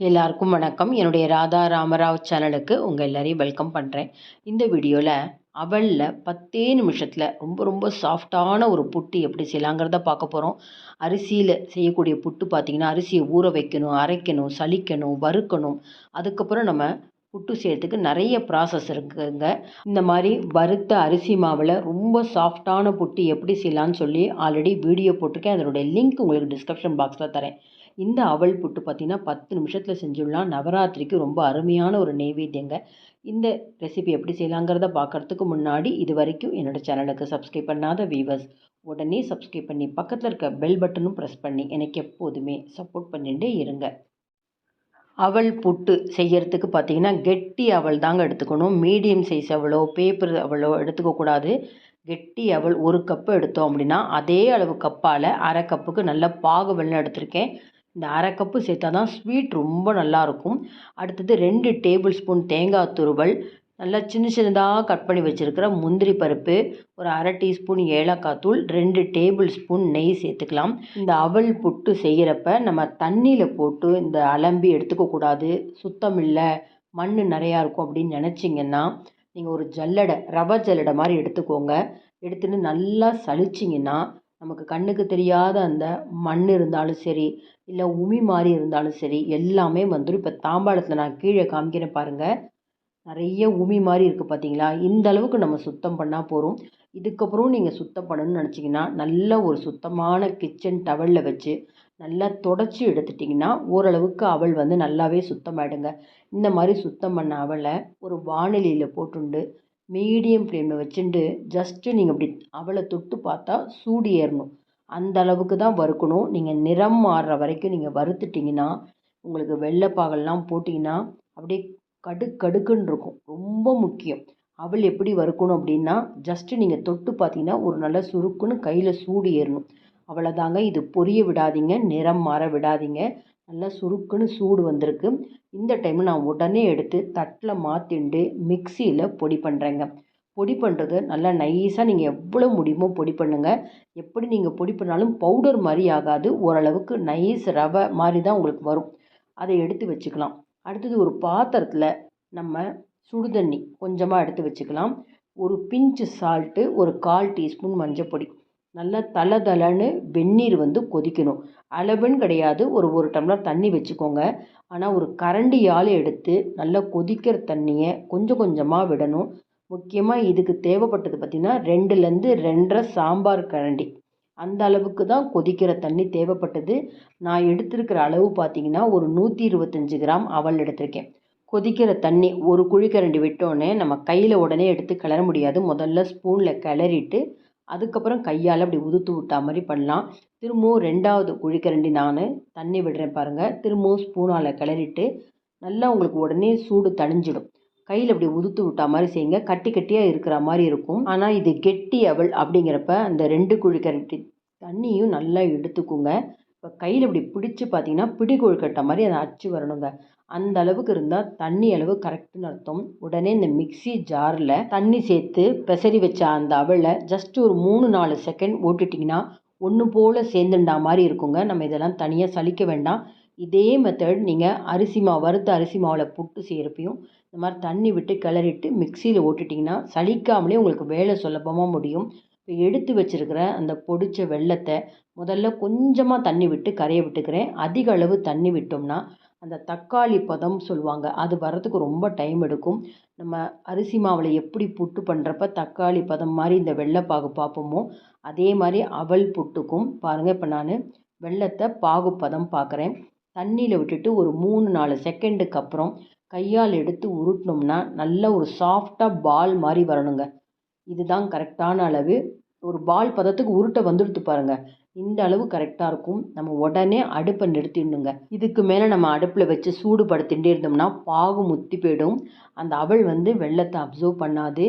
எல்லாருக்கும் வணக்கம். என்னுடைய ராதா ராமராவ் சேனலுக்கு உங்கள் எல்லாரையும் வெல்கம் பண்ணுறேன் இந்த வீடியோவில் அவலில் பத்தே நிமிஷத்தில் ரொம்ப ரொம்ப சாஃப்டான ஒரு புட்டு எப்படி செய்யலாங்கிறத பார்க்க போகிறோம் அரிசியில் செய்யக்கூடிய புட்டு பார்த்திங்கன்னா அரிசியை ஊற வைக்கணும் அரைக்கணும் சலிக்கணும் வறுக்கணும். அதுக்கப்புறம் நம்ம புட்டு செய்கிறதுக்கு நிறைய ப்ராசஸ் இருக்குங்க. இந்த மாதிரி வறுத்த அரிசி மாவில் ரொம்ப சாஃப்டான புட்டு எப்படி செய்யலான்னு சொல்லி ஆல்ரெடி வீடியோ போட்டிருக்கேன். அதனுடைய லிங்க் உங்களுக்கு டிஸ்கிரிப்ஷன் பாக்ஸில் தரேன். இந்த அவல் புட்டு பார்த்திங்கன்னா பத்து நிமிஷத்தில் செஞ்சுடலாம். நவராத்திரிக்கு ரொம்ப அருமையான ஒரு நெய்வேத்தியங்க. இந்த ரெசிபி எப்படி செய்யலாங்கிறத பார்க்குறதுக்கு முன்னாடி இது வரைக்கும் என்னோடய சேனலுக்கு சப்ஸ்கிரைப் பண்ணாத வீவர்ஸ் உடனே சப்ஸ்கிரைப் பண்ணி பக்கத்தில் இருக்க பெல் பட்டனும் ப்ரெஸ் பண்ணி எனக்கு எப்போதுமே சப்போர்ட் பண்ணிகிட்டே இருங்க. அவல் புட்டு செய்யறதுக்கு பார்த்தீங்கன்னா கெட்டி அவல் தாங்க எடுத்துக்கணும். மீடியம் சைஸ் அவளோ பேப்பர் அவளோ எடுத்துக்கக்கூடாது கெட்டி அவல் ஒரு கப்பு எடுத்தோம் அப்படின்னா அதே அளவு கப்பால் அரை கப்புக்கு நல்ல பாகு வெள்ளம் எடுத்திருக்கேன். இந்த அரை கப்பு சேர்த்தா தான் ஸ்வீட் ரொம்ப நல்லாயிருக்கும். அடுத்தது ரெண்டு டேபிள் ஸ்பூன் தேங்காய் துருவல் நல்லா சின்ன சின்னதாக கட் பண்ணி வச்சுருக்கிற முந்திரி பருப்பு ஒரு அரை டீஸ்பூன் ஏலக்காய் தூள் ரெண்டு டேபிள் ஸ்பூன் நெய் சேர்த்துக்கலாம். இந்த அவல் புட்டு செய்கிறப்ப நம்ம தண்ணியில் போட்டு இந்த அலம்பி எடுத்துக்கக்கூடாது சுத்தம் இல்லை மண் நிறையா இருக்கும் அப்படின்னு நினச்சிங்கன்னா நீங்கள் ஒரு ஜல்லடை ரவை ஜல்லடை மாதிரி எடுத்துக்கோங்க. எடுத்துன்னு நல்லா சலிச்சிங்கன்னா நமக்கு கண்ணுக்கு தெரியாத அந்த மண் இருந்தாலும் சரி இல்லை உமி மாதிரி இருந்தாலும் சரி எல்லாமே வந்துடும் இப்போ தாம்பாளத்தில் நான் கீழே காமிக்கிறேன் பாருங்கள் நிறைய உமி மாதிரி இருக்குது பார்த்தீங்களா இந்த அளவுக்கு நம்ம சுத்தம் பண்ணால் போகிறோம் இதுக்கப்புறம் நீங்கள் சுத்தம் பண்ணணும்னு நினச்சிங்கன்னா நல்ல ஒரு சுத்தமான கிச்சன் டவலில் வச்சு நல்லா தொடச்சி எடுத்துட்டிங்கன்னா ஓரளவுக்கு அவள் வந்து நல்லாவே சுத்தமாயிடுங்க. இந்த மாதிரி சுத்தம் பண்ண அவளை ஒரு வானிலையில் போட்டுண்டு மீடியம் ஃப்ளேமில் வச்சுட்டு ஜஸ்ட்டு நீங்கள் அப்படி அவளை தொட்டு பார்த்தா சூடு ஏறணும். அந்த அளவுக்கு தான் வறுக்கணும். நீங்கள் நிறம் மாறுற வரைக்கும் நீங்கள் வறுத்துட்டிங்கன்னா உங்களுக்கு வெள்ளைப்பாகெல்லாம் போட்டிங்கன்னா அப்படியே கடு கடுக்குன்னு இருக்கும். ரொம்ப முக்கியம். அவள் எப்படி வறுக்கணும் அப்படின்னா ஜஸ்ட்டு நீங்கள் தொட்டு பார்த்தீங்கன்னா ஒரு நல்ல சுருக்குன்னு கையில் சூடு ஏறணும். அவ்வளோதாங்க இது பொரிய விடாதீங்க. நிறம் மாற விடாதீங்க. நல்லா சுருக்குன்னு சூடு வந்திருக்கு. இந்த டைமில் நான் உடனே எடுத்து தட்டில் மாற்றிண்டு மிக்சியில் பொடி பண்ணுறேங்க பொடி பண்ணுறது நல்லா நைஸாக நீங்கள் எவ்வளோ முடியுமோ பொடி பண்ணுங்கள் எப்படி நீங்கள் பொடி பண்ணாலும் பவுடர் மாதிரி ஆகாது. ஓரளவுக்கு நைஸ் ரவை மாதிரி தான் உங்களுக்கு வரும். அதை எடுத்து வச்சுக்கலாம். அடுத்தது ஒரு பாத்திரத்தில் நம்ம சுடுதண்ணி கொஞ்சமாக எடுத்து வச்சுக்கலாம். ஒரு பிஞ்சு சால்ட்டு ஒரு கால் டீஸ்பூன் மஞ்சள் பொடி நல்லா தலை தலைன்னு வெந்நீர் வந்து கொதிக்கணும். அளவுன்னு கிடையாது. ஒரு ஒரு டம்ளர் தண்ணி வச்சுக்கோங்க. ஆனால் ஒரு கரண்டியால் எடுத்து நல்லா கொதிக்கிற தண்ணியை கொஞ்சம் கொஞ்சமாக விடணும். முக்கியமாக இதுக்கு தேவைப்பட்டது பார்த்திங்கன்னா ரெண்டுலேருந்து ரெண்டரை சாம்பார் கரண்டி. அந்த அளவுக்கு தான் கொதிக்கிற தண்ணி தேவைப்பட்டது. நான் எடுத்திருக்கிற அளவு பார்த்திங்கன்னா ஒரு நூற்றி இருபத்தஞ்சி கிராம் அவல் எடுத்திருக்கேன். கொதிக்கிற தண்ணி ஒரு குழிக்கரண்டி விட்டோன்னே நம்ம கையில் உடனே எடுத்து கிளற முடியாது. முதல்ல ஸ்பூனில் கிளறிட்டு அதுக்கப்புறம் கையால் அப்படி உதுத்து விட்டா மாதிரி பண்ணலாம். திரும்பவும் ரெண்டாவது குழிக்கரண்டி நான் தண்ணி விடுறேன் பாருங்கள் திரும்பவும் ஸ்பூனால் கிளறிட்டு நல்லா உங்களுக்கு உடனே சூடு தணிஞ்சிடும். கையில் அப்படி உதுத்து விட்டா மாதிரி செய்யுங்க. கட்டி கட்டியாக இருக்கிற மாதிரி இருக்கும். ஆனால் இது கெட்டி அவள் அப்படிங்கிறப்ப அந்த ரெண்டு குழிக்கரண்டி தண்ணியும் நல்லா எடுத்துக்கோங்க. இப்போ கையில் இப்படி பிடிச்சி பார்த்தீங்கன்னா பிடி கொழுக்கட்டை மாதிரி அதை அச்சு வரணுங்க. அந்த அளவுக்கு இருந்தால் தண்ணி அளவு கரெக்டுன்னு அர்த்தம். உடனே இந்த மிக்சி ஜாரில் தண்ணி சேர்த்து பெசரி வச்ச அந்த அவளை ஜஸ்ட் ஒரு மூணு நாலு செகண்ட் ஓட்டுட்டிங்கன்னா ஒன்று போல் சேர்ந்துண்டா மாதிரி இருக்குங்க. நம்ம இதெல்லாம் தனியாக சலிக்க வேண்டாம். இதே மெத்தட் நீங்கள் அரிசி மாவு வறுத்த அரிசி மாவில் புட்டு செய்கிறப்பையும் இந்த மாதிரி தண்ணி விட்டு கிளறிட்டு மிக்சியில் ஓட்டுட்டிங்கன்னா சலிக்காமலே உங்களுக்கு வேலை சுலபமாக முடியும். இப்போ எடுத்து வச்சுருக்கிற அந்த பொடிச்ச வெள்ளத்தை முதல்ல கொஞ்சமாக தண்ணி விட்டு கரைய விட்டுக்கிறேன். அதிக அளவு தண்ணி விட்டோம்னா அந்த தக்காளி பதம் சொல்லுவாங்க அது வர்றதுக்கு ரொம்ப டைம் எடுக்கும். நம்ம அரிசி மாவில் எப்படி புட்டு பண்ணுறப்ப தக்காளி பதம் மாதிரி இந்த வெள்ளைப்பாகு பார்ப்போமோ அதே மாதிரி அவல் புட்டுக்கும் பாருங்கள் இப்போ நான் வெள்ளத்தை பாகு பதம் பார்க்குறேன் தண்ணியில் விட்டுட்டு ஒரு மூணு நாலு செகண்டுக்கு அப்புறம் கையால் எடுத்து உருட்டினோம்னா நல்ல ஒரு சாஃப்டாக பால் மாதிரி வரணுங்க. இதுதான் கரெக்டான அளவு. ஒரு பால் பதத்துக்கு உருட்டை வந்துடுத்து பாருங்கள் இந்த அளவு கரெக்டாக இருக்கும். நம்ம உடனே அடுப்பை நிறுத்திடணுங்க. இதுக்கு மேலே நம்ம அடுப்பில் வச்சு சூடுபடுத்திகிட்டே இருந்தோம்னா பாகு முத்தி போயிடும். அந்த அவள் வந்து வெள்ளத்தை அப்சர்வ் பண்ணாது.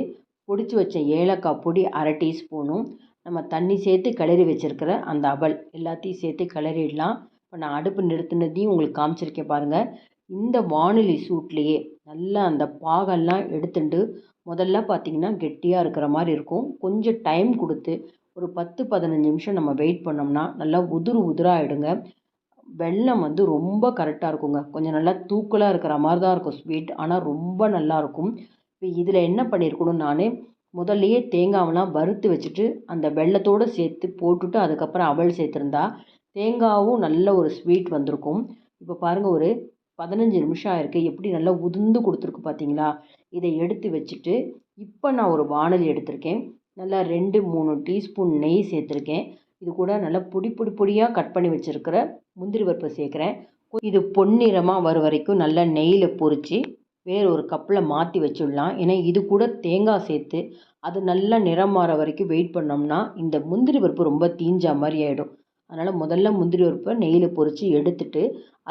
பொடிச்சு வச்ச ஏலக்காய் பொடி அரை டீஸ்பூனும் நம்ம தண்ணி சேர்த்து கிளறி வச்சுருக்கிற அந்த அவல் எல்லாத்தையும் சேர்த்து கிளறிடலாம். இப்போ நான் அடுப்பு நிறுத்தினதையும் உங்களுக்கு காமிச்சிருக்கேன் பாருங்கள் இந்த வானொலி சூட்லேயே நல்லா அந்த பாகெல்லாம் எடுத்துட்டு முதல்ல பார்த்திங்கன்னா கெட்டியாக இருக்கிற மாதிரி இருக்கும். கொஞ்சம் டைம் கொடுத்து ஒரு பத்து பதினஞ்சு நிமிஷம் நம்ம வெயிட் பண்ணோம்னா நல்லா உதிரு உதிராகிடுங்க வெல்லம் வந்து ரொம்ப கரெக்டாக இருக்குங்க. கொஞ்சம் நல்லா தூக்கலாக இருக்கிற மாதிரி தான் இருக்கும் ஸ்வீட் ஆனால் ரொம்ப நல்லாயிருக்கும் இப்போ இதில் என்ன பண்ணியிருக்கணும் நான்? முதல்லையே தேங்காவெல்லாம் வறுத்து வச்சுட்டு அந்த வெள்ளத்தோடு சேர்த்து போட்டுட்டு அதுக்கப்புறம் அவல் சேர்த்துருந்தா தேங்காவும் நல்ல ஒரு ஸ்வீட் வந்திருக்கும். இப்போ பாருங்கள் ஒரு பதினஞ்சு நிமிஷம் ஆயிருக்கு. எப்படி நல்லா உதிர்ந்து கொடுத்துருக்கு பார்த்தீங்களா? இதை எடுத்து வச்சுட்டு இப்போ நான் ஒரு வானல் எடுத்திருக்கேன். நல்லா ரெண்டு மூணு டீஸ்பூன் நெய் சேர்த்துருக்கேன். இது கூட நல்லா பொடி பொடி பொடியாக கட் பண்ணி வச்சுருக்கிற முந்திரி பருப்பை சேர்க்குறேன். இது பொன்னிறமாக வர வரைக்கும் நல்லா நெய்யில் பொறிச்சு வேறு ஒரு கப்பில் மாற்றி வச்சுடலாம். ஏன்னா இது கூட தேங்காய் சேர்த்து அது நல்லா நிறம் மாற வரைக்கும் வெயிட் பண்ணோம்னா இந்த முந்திரி பருப்பு ரொம்ப தீஞ்சா மாதிரி ஆகிடும் அதனால் முதல்ல முந்திரி பருப்பை நெய்யில் பொறித்து எடுத்துட்டு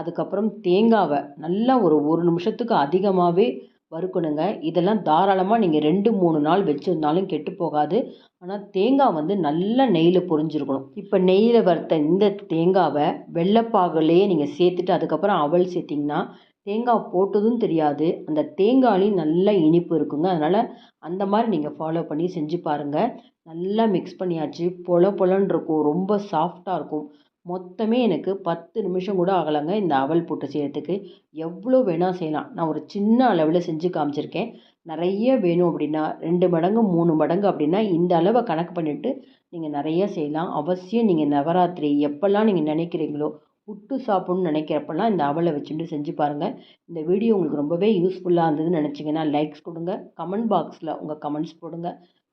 அதுக்கப்புறம் தேங்காவை நல்லா ஒரு ஒரு நிமிஷத்துக்கு அதிகமாகவே வறுக்கணுங்க. இதெல்லாம் தாராளமாக நீங்கள் ரெண்டு மூணு நாள் வச்சுருந்தாலும் கெட்டு போகாது. ஆனால் தேங்காய் வந்து நல்லா நெய்யில் பொரிஞ்சிருக்கணும். இப்போ நெய்யில் வறுத்த இந்த தேங்காவை வெள்ளைப்பாகுலேயே நீங்கள் சேர்த்துட்டு அதுக்கப்புறம் அவல் சேர்த்திங்கன்னா தேங்காய் போட்டதும் தெரியாது. அந்த தேங்காயிலையும் நல்ல இனிப்பு இருக்குங்க. அதனால் அந்த மாதிரி நீங்கள் ஃபாலோ பண்ணி செஞ்சு பாருங்கள் நல்லா மிக்ஸ் பண்ணியாச்சு. பொல பொலன்னு இருக்கும். ரொம்ப சாஃப்டாக இருக்கும். மொத்தமே எனக்கு பத்து நிமிஷம் கூட ஆகலைங்க இந்த அவல் புட்டு செய்கிறதுக்கு எவ்வளோ வேணால் செய்யலாம். நான் ஒரு சின்ன அளவில் செஞ்சு காமிச்சிருக்கேன். நிறைய வேணும் அப்படின்னா ரெண்டு மடங்கு மூணு மடங்கு அப்படின்னா இந்த அளவை கணக்கு பண்ணிவிட்டு நீங்கள் நிறைய செய்யலாம். அவசியம் நீங்கள் நவராத்திரி எப்போல்லாம் நீங்கள் நினைக்கிறீங்களோ புட்டு சாப்பிட்ணுன்னு நினைக்கிறப்பெல்லாம் இந்த அவலை வச்சுட்டு செஞ்சு பாருங்கள் இந்த வீடியோ உங்களுக்கு ரொம்பவே யூஸ்ஃபுல்லாக இருந்ததுன்னு நினச்சிங்கன்னா லைக்ஸ் கொடுங்க. கமெண்ட் பாக்ஸில் உங்கள் கமெண்ட்ஸ் போடுங்க.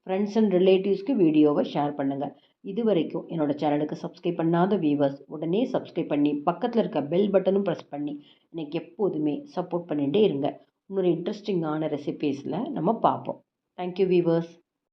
ஃப்ரெண்ட்ஸ் அண்ட் ரிலேட்டிவ்ஸ்க்கு வீடியோவை ஷேர் பண்ணுங்கள் இது வரைக்கும் என்னோடய சேனலுக்கு சப்ஸ்கிரைப் பண்ணாத வியூவர்ஸ் உடனே சப்ஸ்கிரைப் பண்ணி பக்கத்தில் இருக்க பெல் பட்டனும் ப்ரெஸ் பண்ணி எனக்கு எப்போதுமே சப்போர்ட் பண்ணிகிட்டே இருங்க. இன்னொரு இன்ட்ரெஸ்டிங்கான ரெசிபீஸில் நம்ம பார்ப்போம். Thank you viewers